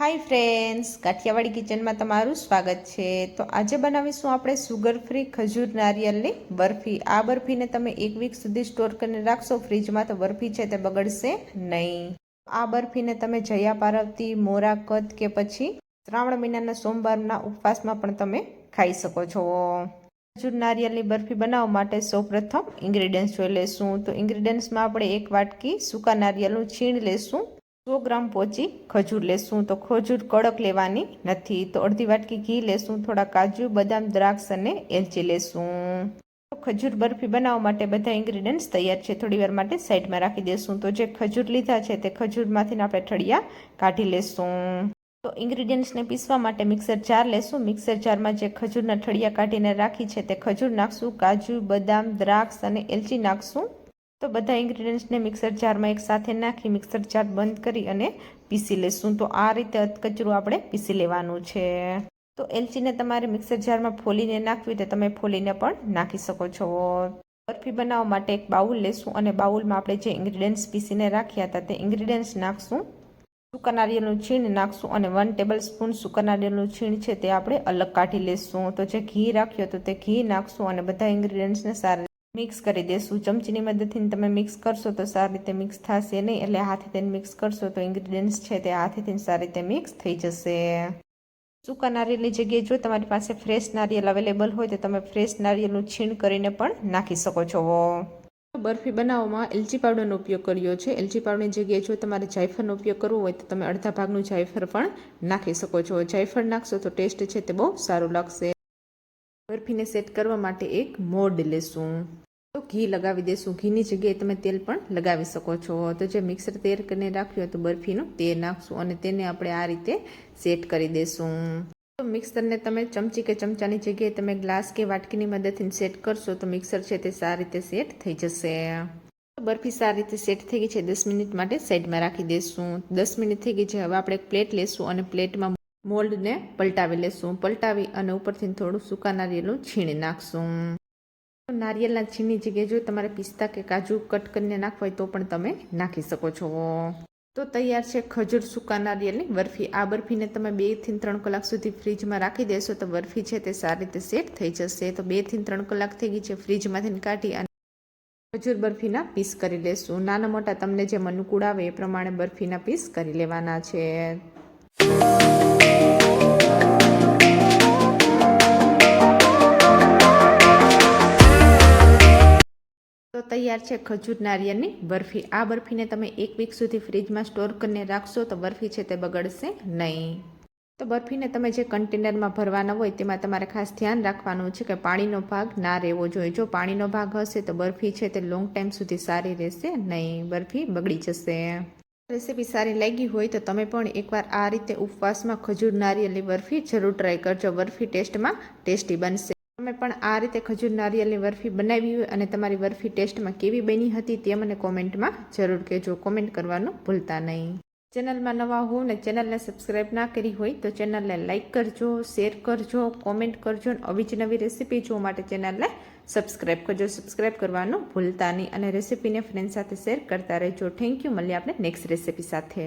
Hi friends Kathiawadi કિચનમાં તમારું સ્વાગત છે. તો આજે બનાવીશું આપણે સુગર ફ્રી ખજૂર નારિયેલની બરફી. આ બરફીને તમે એક વીક સુધી સ્ટોર કરીને રાખશો ફ્રીજમાં તો બરફી છે તે બગડશે નહીં. આ બરફીને તમે જયા પાર્વતી, મોરા કદ કે પછી શ્રાવણ મહિનાના સોમવારના ઉપવાસમાં પણ તમે ખાઈ શકો છો. ખજૂર નારિયેલની બરફી બનાવવા માટે સૌપ્રથમ ઇન્ગ્રેડિયન્ટ્સ જોઈ લેશું. તો ઇન્ગ્રેડિયન્ટ્સમાં આપણે એક વાટકી સૂકા નારિયેળનું છીણ લેશું. સો ગ્રામ પોચી, ખજૂર લેશું. તો ખજૂર કડક લેવાની નથી. તો અડધી વાટકી ઘી લેશું, થોડા કાજુ, બદામ, દ્રાક્ષ અને એલચી લેશું. તો ખજૂર બરફી બનાવવા માટે બધા ઇન્ગ્રીડિયન્ટ્સ તૈયાર છે. થોડી વાર માટે સાઈડમાં રાખી દેશું. તો જે ખજૂર લીધા છે તે ખજૂરમાંથી આપણે ઠળિયા કાઢી લેશું. તો ઇન્ગ્રીડિયન્ટ્સને પીસવા માટે મિક્સર જાર લેશું. મિક્સર જારમાં જે ખજૂરના ઠળિયા કાઢીને રાખી છે તે ખજૂર નાખશું, કાજુ, બદામ, દ્રાક્ષ અને એલચી નાખશું. તો બધા ઇન્ગ્રીડિયન્ટ્સને મિક્સર જારમાં એક સાથે નાખી મિક્સર જાર બંધ કરી અને પીસી લેશું. તો આ રીતે અધકચરું આપણે પીસી લેવાનું છે. તો એલચીને તમારે મિક્સર જારમાં ફોલીને નાખવી તો તમે ફોલીને પણ નાખી શકો છો. બરફી બનાવવા માટે એક બાઉલ લેશું અને બાઉલમાં આપણે જે ઇન્ગ્રીડિયન્ટ્સ પીસીને રાખ્યા હતા તે ઇન્ગ્રીડિયન્ટ્સ નાખશું. સૂકા નારિયેળનું છીણ નાખશું અને વન ટેબલ સ્પૂન સૂકા નારિયેળનું છીણ છે તે આપણે અલગ કાઢી લેશું. તો જે ઘી રાખ્યો તો તે ઘી નાખશું અને બધા ઇન્ગ્રીડિયન્ટ્સને સારી મિક્સ કરી દેશું. ચમચીની મદદથી તમે મિક્સ કરશો તો સારી રીતે મિક્સ થશે નહીં. એટલે હાથે તેને મિક્સ કરશો તો ઇન્ગ્રીડિયન્ટ્સ છે તે હાથેથી સારી રીતે મિક્સ થઈ જશે. સૂકા નારિયેળની જગ્યાએ જો તમારી પાસે ફ્રેશ નારિયેળ અવેલેબલ હોય તો તમે ફ્રેશ નારિયેળનું છીણ કરીને પણ નાખી શકો છો. બરફી બનાવવામાં એલચી પાવડરનો ઉપયોગ કર્યો છે. એલચી પાવડરની જગ્યાએ જો તમારે જાયફળનો ઉપયોગ કરવો હોય તો તમે અડધા ભાગનું જાયફળ પણ નાખી શકો છો. જાયફળ નાખશો તો ટેસ્ટ છે તે બહુ સારું લાગશે. બરફીને સેટ કરવા માટે એક મોડ લેશું. તો ઘી લગાવી દેશું. ઘીની જગ્યાએ તમે તેલ પણ લગાવી શકો છો. તો જે મિક્સર તૈયાર કરીને રાખ્યું તો બરફીનું તેલ નાખશું અને તેને આપણે આ રીતે સેટ કરી દેશું. તો મિક્સરને તમે ચમચી કે ચમચાની જગ્યાએ તમે ગ્લાસ કે વાટકીની મદદથી સેટ કરશો તો મિક્સર છે તે સારી રીતે સેટ થઈ જશે. બરફી સારી રીતે સેટ થઈ ગઈ છે. દસ મિનિટ માટે સાઈડમાં રાખી દેશું. દસ મિનિટ થઈ ગઈ છે. હવે આપણે એક પ્લેટ લેશું અને પ્લેટમાં મોલ્ડને પલટાવી લેશું. પલટાવી અને ઉપરથી થોડું સૂકા નારિયેળનું છીણી નાખશું. નારિયેળના છીણની જગ્યાએ જો તમારે પિસ્તા કે કાજુ કટ કરીને નાખવા હોય તો પણ તમે નાખી શકો છો. તો તૈયાર છે ખજૂર સૂકા નારિયેલની બરફી. આ બરફીને તમે બેથી ત્રણ કલાક સુધી ફ્રીજમાં રાખી દેશો તો બરફી છે તે સારી રીતે સેટ થઈ જશે. તો બેથી ત્રણ કલાક થઈ ગઈ છે ફ્રીજમાંથી કાઢી અને ખજૂર બરફીના પીસ કરી લેશું. નાના મોટા તમને જે અનુકૂળ આવે એ પ્રમાણે બરફીના પીસ કરી લેવાના છે. તૈયાર છે ખજૂર નારિયેળની બરફી. આ બરફીને તમે એક વીક સુધી ફ્રીજમાં સ્ટોર કરીને રાખશો તો બરફી છે તે બગડશે નહીં. તો બરફીને તમે જે કન્ટેનરમાં ભરવાના હોય તેમાં તમારે ખાસ ધ્યાન રાખવાનું છે કે પાણીનો ભાગ ના રહેવો જોઈએ. જો પાણીનો ભાગ હશે તો બરફી છે તે લોંગ ટાઈમ સુધી સારી રહેશે નહીં. બરફી બગડી જશે. રેસીપી સારી લાગી હોય તો તમે પણ એકવાર આ રીતે ઉપવાસમાં ખજૂર નારિયેળની બરફી જરૂર ટ્રાય કરજો. બરફી ટેસ્ટમાં ટેસ્ટી બનશે. તમે પણ આ રીતે ખજૂર નારિયેળની બરફી બનાવી હોય અને તમારી બરફી ટેસ્ટમાં કેવી બની હતી તે મને કોમેન્ટમાં જરૂર કહેજો. કોમેન્ટ કરવાનું ભૂલતા નહીં. ચેનલમાં નવા હો ને ચેનલને સબસ્ક્રાઈબ ના કરી હોય તો ચેનલને લાઇક કરજો, શેર કરજો, કોમેન્ટ કરજો અને આવી જ નવી રેસીપી જોવા માટે ચેનલને સબસ્ક્રાઈબ કરજો. સબસ્ક્રાઈબ કરવાનું ભૂલતા નહીં અને રેસીપીને ફ્રેન્ડ સાથે શેર કરતા રહેજો. થેન્ક યુ મળીએ આપણે નેક્સ્ટ રેસીપી સાથે.